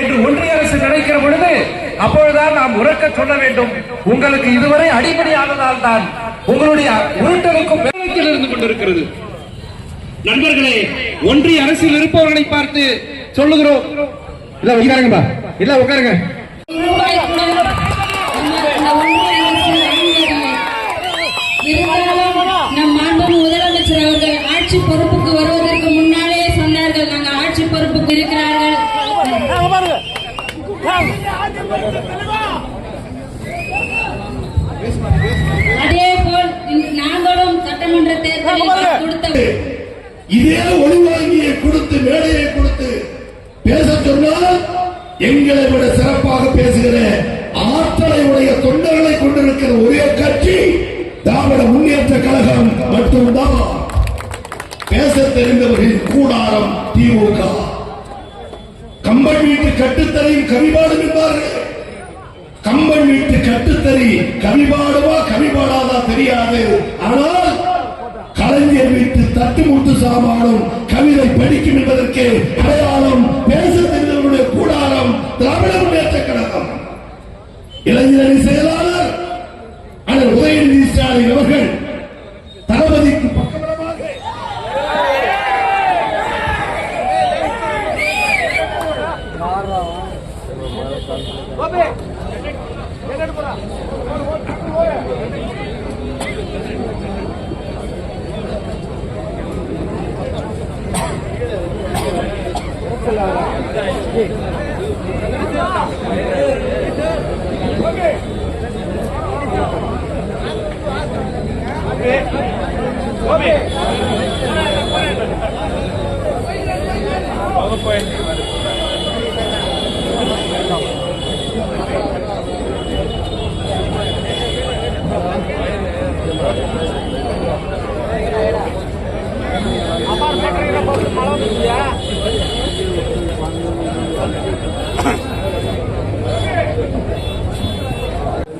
என்று ஒன்றிய அரசு நினைக்கிற பொழுது அப்பொழுதுதான் நாம் உறக்க சொல்ல வேண்டும். உங்களுக்கு இதுவரை அடிப்படையானதால் தான் உங்களுடைய உருட்டலுக்கும் வேலைக்கில் இருந்து கொண்டிருக்கிறது. நண்பர்களே ஒன்றிய அரசில் இருப்பவர்களை பார்த்து சொல்லுகிறோம். இல்ல உட்காருங்கப்பா. இல்ல உட்காருங்க. நம் மாண்பு முதலமைச்சர் அவர்கள் ஆட்சி பொறுப்புக்கு வருவதற்கு முன்னாலே சொன்னார்கள் நாங்கள் ஆட்சி பொறுப்புக்கு இருக்கிறார்கள். அதே போல் நாங்களும் சட்டமன்ற தேர்தலில் கொடுத்த இதே ஒளிவாங்கியை கொடுத்து மேடையை கொடுத்து பேச சொன்னால் எங்களை விட சிறப்பாக பேசுகிற ஆற்றலை உடைய தொண்டர்களை கொண்டிருக்கிற ஒரே கட்சி திராவிட முன்னேற்ற கழகம் மட்டும்தான். பேச தெரிந்தவர்களின் கூடாரம் திமுக கட்டுத்தரையும் கவிபாடும் என்பார்கள் கம்பன் வீட்டு கட்டுத்தறி கவிபாடுவா கவிபாடாதா தெரியாது. ஆனால் கலைஞர் வீட்டு தட்டுமுட்டு சாமானும் கவிதை படிக்கும் என்பதற்கு அடையாளம் பேச தெரிந்தவர்களுடைய கூடாரம் திராவிட முன்னேற்ற கழகம். இளைஞரணி செயலாளர் Apa mereka ini?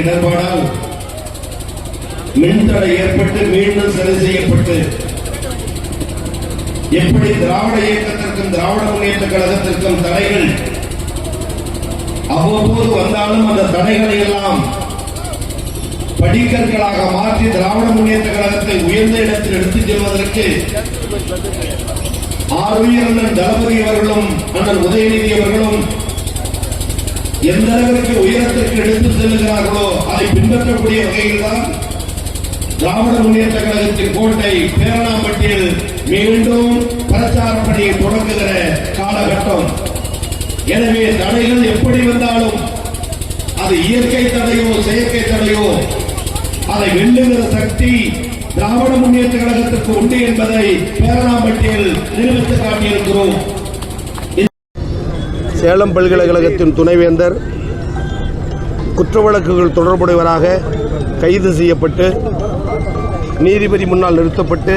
இடர்பாடால் மின்தடை ஏற்பட்டு மீண்டும் சரி செய்யப்பட்டு எப்படி திராவிட இயக்கத்திற்கும் திராவிட முன்னேற்ற கழகத்திற்கும் தடைகள் அவ்வப்போது வந்தாலும் அந்த தடைகளை எல்லாம் படிக்கற்களாக மாற்றி திராவிட முன்னேற்ற கழகத்தை உயர்ந்த இடத்தில் எடுத்துச் செல்வதற்கு ஆறுயிரண்ணன் தளபதி அவர்களும் அண்ணன் உதயநிதி அவர்களும் எந்த அளவிற்கு உயரத்திற்கு எடுத்து செல்லுகிறார்களோ அதை பின்பற்றக்கூடிய வகையில் தான் திராவிட முன்னேற்ற கழகத்தின் கோட்டை பேரணாம்பட்டியில் மீண்டும் பிரச்சார பணியை தொடங்குகிற காலகட்டம். எனவே தடைகள் எப்படி வந்தாலும் அது இயற்கை தடையோ செயற்கை தடையோ அதை வெல்லுகிற சக்தி திராவிட முன்னேற்ற கழகத்திற்கு உண்டு என்பதை பேரணாம்பட்டியில் நிரூபித்து காட்டியிருக்கிறோம். சேலம் பல்கலைக்கழகத்தின் துணைவேந்தர் குற்ற வழக்குகள் தொடர்புடையவராக கைது செய்யப்பட்டு நீதிபதி முன்னால் நிறுத்தப்பட்டு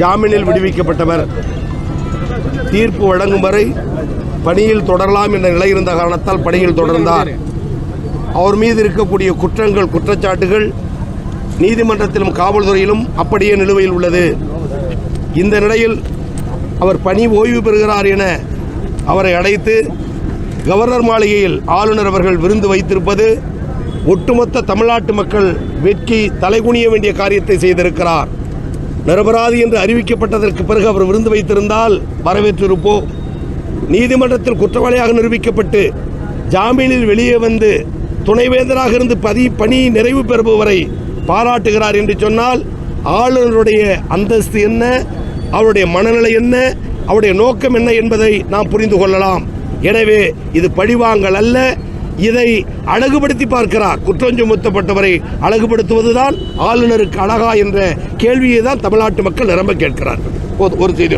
ஜாமீனில் விடுவிக்கப்பட்டவர். தீர்ப்பு வழங்கும் வரை பணியில் தொடரலாம் என்ற நிலை இருந்த காரணத்தால் பணியில் தொடர்ந்தார். அவர் மீது இருக்கக்கூடிய குற்றங்கள் குற்றச்சாட்டுகள் நீதிமன்றத்திலும் காவல்துறையிலும் அப்படியே நிலுவையில் உள்ளது. இந்த நிலையில் அவர் பணி ஓய்வு பெறுகிறார் என அவரை அழைத்து கவர்னர் மாளிகையில் ஆளுநர் அவர்கள் விருந்து வைத்திருப்பது ஒட்டுமொத்த தமிழ்நாட்டு மக்கள் வெட்கி தலைகுனிய வேண்டிய காரியத்தை செய்திருக்கிறார். நிரபராதி என்று அறிவிக்கப்பட்டதற்கு பிறகு அவர் விருந்து வைத்திருந்தால் வரவேற்றிருப்போம். நீதிமன்றத்தில் குற்றவாளியாக நிரூபிக்கப்பட்டு ஜாமீனில் வெளியே வந்து துணைவேந்தராக இருந்து பதி பணி நிறைவு பெறுபவரை பாராட்டுகிறார் என்று சொன்னால் ஆளுநருடைய அந்தஸ்து என்ன? அவருடைய மனநிலை என்ன? அவருடைய நோக்கம் என்ன என்பதை நாம் புரிந்து கொள்ளலாம். எனவே இது பழிவாங்கல் அல்ல. இதை அழகுபடுத்தி பார்க்கிறார். குற்றம் சுமத்தப்பட்டவரை அழகுபடுத்துவதுதான் ஆளுநருக்கு அழகா என்ற கேள்வியை தான் தமிழ்நாட்டு மக்கள் நிரம்ப கேட்கிறார் ஒரு செய்தி